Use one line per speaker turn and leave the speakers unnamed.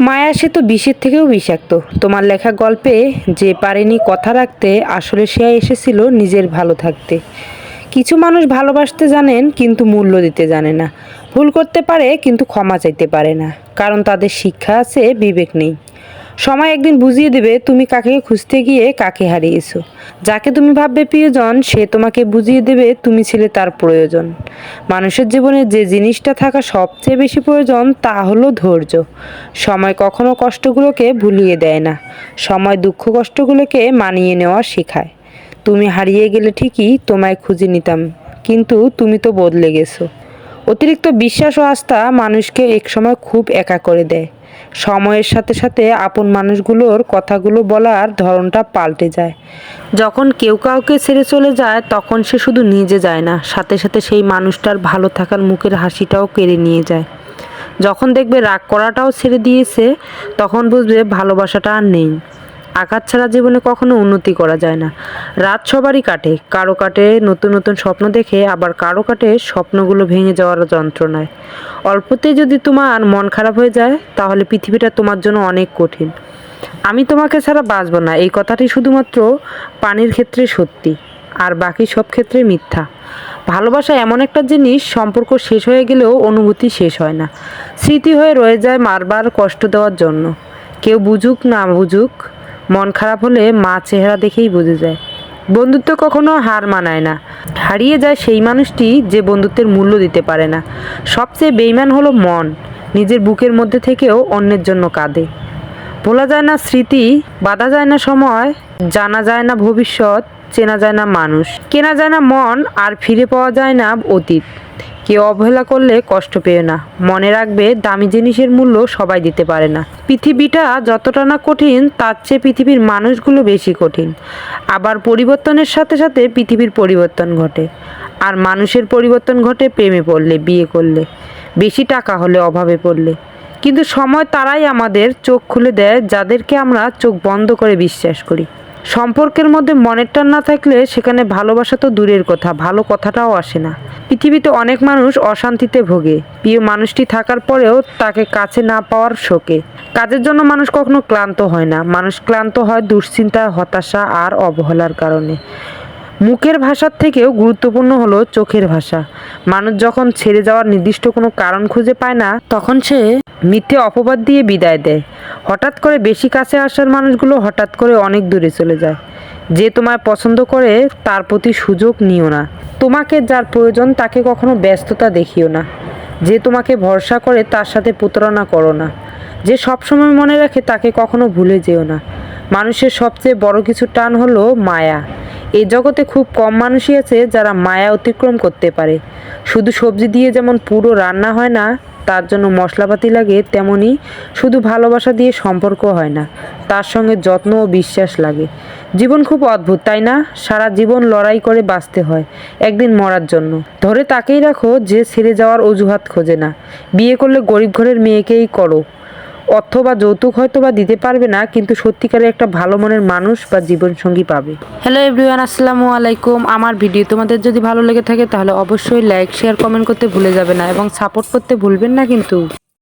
মায়া সে তো বিষের থেকেও বিষাক্ত। তোমার লেখা গল্পে যে পারেনি কথা রাখতে, আসলে সে এসেছিল নিজের ভালো থাকতে। কিছু মানুষ ভালোবাসতে জানেন, কিন্তু মূল্য দিতে জানে না। ভুল করতে পারে, কিন্তু ক্ষমা চাইতে পারে না। কারণ তাদের শিক্ষা আছে, বিবেক নেই। সময় একদিন বুঝিয়ে দেবে তুমি কাকে খুঁজতে গিয়ে কাকে হারিয়েছো। যাকে তুমি ভাববে প্রিয়জন, সে তোমাকে বুঝিয়ে দেবে তুমি ছিলে তার প্রয়োজন। মানুষের জীবনে যে জিনিসটা থাকা সবচেয়ে বেশি প্রয়োজন, তা হলো ধৈর্য। সময় কখনো কষ্টগুলোকে ভুলিয়ে দেয় না। সময় দুঃখ কষ্টগুলোকে মানিয়ে নেওয়া শেখায়। তুমি হারিয়ে গেলে ঠিকই তোমায় খুঁজে নিতাম, কিন্তু তুমি তো বদলে গেছো। অতিরিক্ত বিশ্বাস ও আস্থা মানুষকে একসময় খুব একা করে দেয়। সময়ের সাথে সাথে আপন মানুষগুলোর কথাগুলো বলার ধরনটা পাল্টে যায়। যখন কেউ কাউকে ছেড়ে চলে যায়, তখন সে শুধু নিজে যায় না, সাথে সাথে সেই মানুষটার ভালো থাকার মুখের হাসিটাও কেড়ে নিয়ে যায়। যখন দেখবে রাগ করাটাও ছেড়ে দিয়েছে, তখন বুঝবে ভালোবাসাটা আর নেই। আঘাত ছাড়া জীবনে কখনো উন্নতি করা যায় না। রাত সবারই কাটে। কারও কাটে নতুন নতুন স্বপ্ন দেখে, আবার কারও কাটে স্বপ্নগুলো ভেঙে যাওয়ার যন্ত্রণায়। অল্পতেই যদি তোমার মন খারাপ হয়ে যায়, তাহলে পৃথিবীটা তোমার জন্য অনেক কঠিন। আমি তোমাকে ছাড়া বাঁচব না। এই কথাটি শুধুমাত্র পানির ক্ষেত্রে সত্যি, আর বাকি সব ক্ষেত্রে মিথ্যা। ভালোবাসা এমন একটা জিনিস, সম্পর্ক শেষ হয়ে গেলেও অনুভূতি শেষ হয় না। স্মৃতি হয়ে রয়ে যায় মারবার কষ্ট দেওয়ার জন্য। কেউ বুঝুক, না বুঝুক মন খারাপ হলে মা চেহারা দেখেই বুঝে যায়। বন্ধুত্ব কখনো হার মানায় না। হারিয়ে যায় সেই মানুষটি যে বন্ধুত্বের মূল্য দিতে পারে না। সবচেয়ে বেইমান হলো মন। নিজের বুকের মধ্যে থেকেও অন্যের জন্য কাঁদে। ভোলা যায় না স্মৃতি, বাধা যায় না সময়, জানা যায় না ভবিষ্যৎ, চেনা যায় না মানুষ। কেনা যায় না মন, আর ফিরে পাওয়া যায় না অতীত। কেউ অবহেলা করলে কষ্ট পেও না। মনে রাখবে, দামি জিনিসের মূল্য সবাই দিতে পারে না। পৃথিবীটা যতটা না কঠিন, তার চেয়ে পৃথিবীর মানুষগুলো বেশি কঠিন। আবার পরিবর্তনের সাথে সাথে পৃথিবীর পরিবর্তন ঘটে। আর মানুষের পরিবর্তন ঘটে প্রেমে পড়লে, বিয়ে করলে। বেশি টাকা হলে অভাবে পড়লে। কিন্তু সময় তারাই আমাদের চোখ খুলে দেয়, যাদেরকে আমরা চোখ বন্ধ করে বিশ্বাস করি। সম্পর্কের মধ্যে মনের টান না থাকলে সেখানে ভালোবাসা তো দূরের কথা, ভালো কথাটাও আসে না। পৃথিবীতে অনেক মানুষ অশান্তিতে ভোগে। প্রিয় মানুষটি থাকার পরেও তাকে কাছে না পাওয়ার শোকে। কাজের জন্য মানুষ কখনো ক্লান্ত হয় না। মানুষ ক্লান্ত হয় দুশ্চিন্তা, হতাশা আর অবহেলার কারণে। মুখের ভাষার থেকেও গুরুত্বপূর্ণ হলো চোখের ভাষা। মানুষ যখন ছেড়ে যাওয়ার নির্দিষ্ট কোনো কারণ খুঁজে পায় না, তখন সে মিথ্যে অপবাদ দিয়ে বিদায় দেয়। হঠাৎ করে বেশি কাছে আসার মানুষগুলো হঠাৎ করে অনেক দূরে চলে যায়। যে তোমায় পছন্দ করে, তার প্রতি সুযোগ নিও না। তোমাকে যার প্রয়োজন, তাকে কখনো ব্যস্ততা দেখিও না। যে তোমাকে ভরসা করে, তার সাথে প্রতারণা করো না। যে সবসময় মনে রাখে, তাকে কখনো ভুলে যেও না। মানুষের সবচেয়ে বড় কিছু টান হলো মায়া। এই জগতে খুব কম মানুষই আছে যারা মায়া অতিক্রম করতে পারে। শুধু সবজি দিয়ে যেমন পুরো রান্না হয় না, তার জন্য মশলাপাতি লাগে তেমনি শুধু ভালোবাসা দিয়ে সম্পর্ক হয় না, তার সঙ্গে যত্ন ও বিশ্বাস লাগে। জীবন খুব অদ্ভুত, তাই না? সারা জীবন লড়াই করে বাঁচতে হয়, একদিন মরার জন্য। ধরে তাকেই রাখো যে ছেড়ে যাওয়ার অজুহাত খোঁজে না। বিয়ে করলে গরিব ঘরের মেয়েকেই করো। অর্থ বা যৌতুক হয়তো বা দিতে পারবে না, কিন্তু সত্যিকারের একটা ভালো মনের মানুষ বা জীবনসঙ্গী পাবে। হ্যালো এভরিওয়ান আসসালামু আলাইকুম। আমার ভিডিও তোমাদের যদি ভালো লেগে থাকে, তাহলে অবশ্যই লাইক শেয়ার কমেন্ট করতে ভুলে যাবে না এবং সাপোর্ট করতে ভুলবেন না কিন্তু।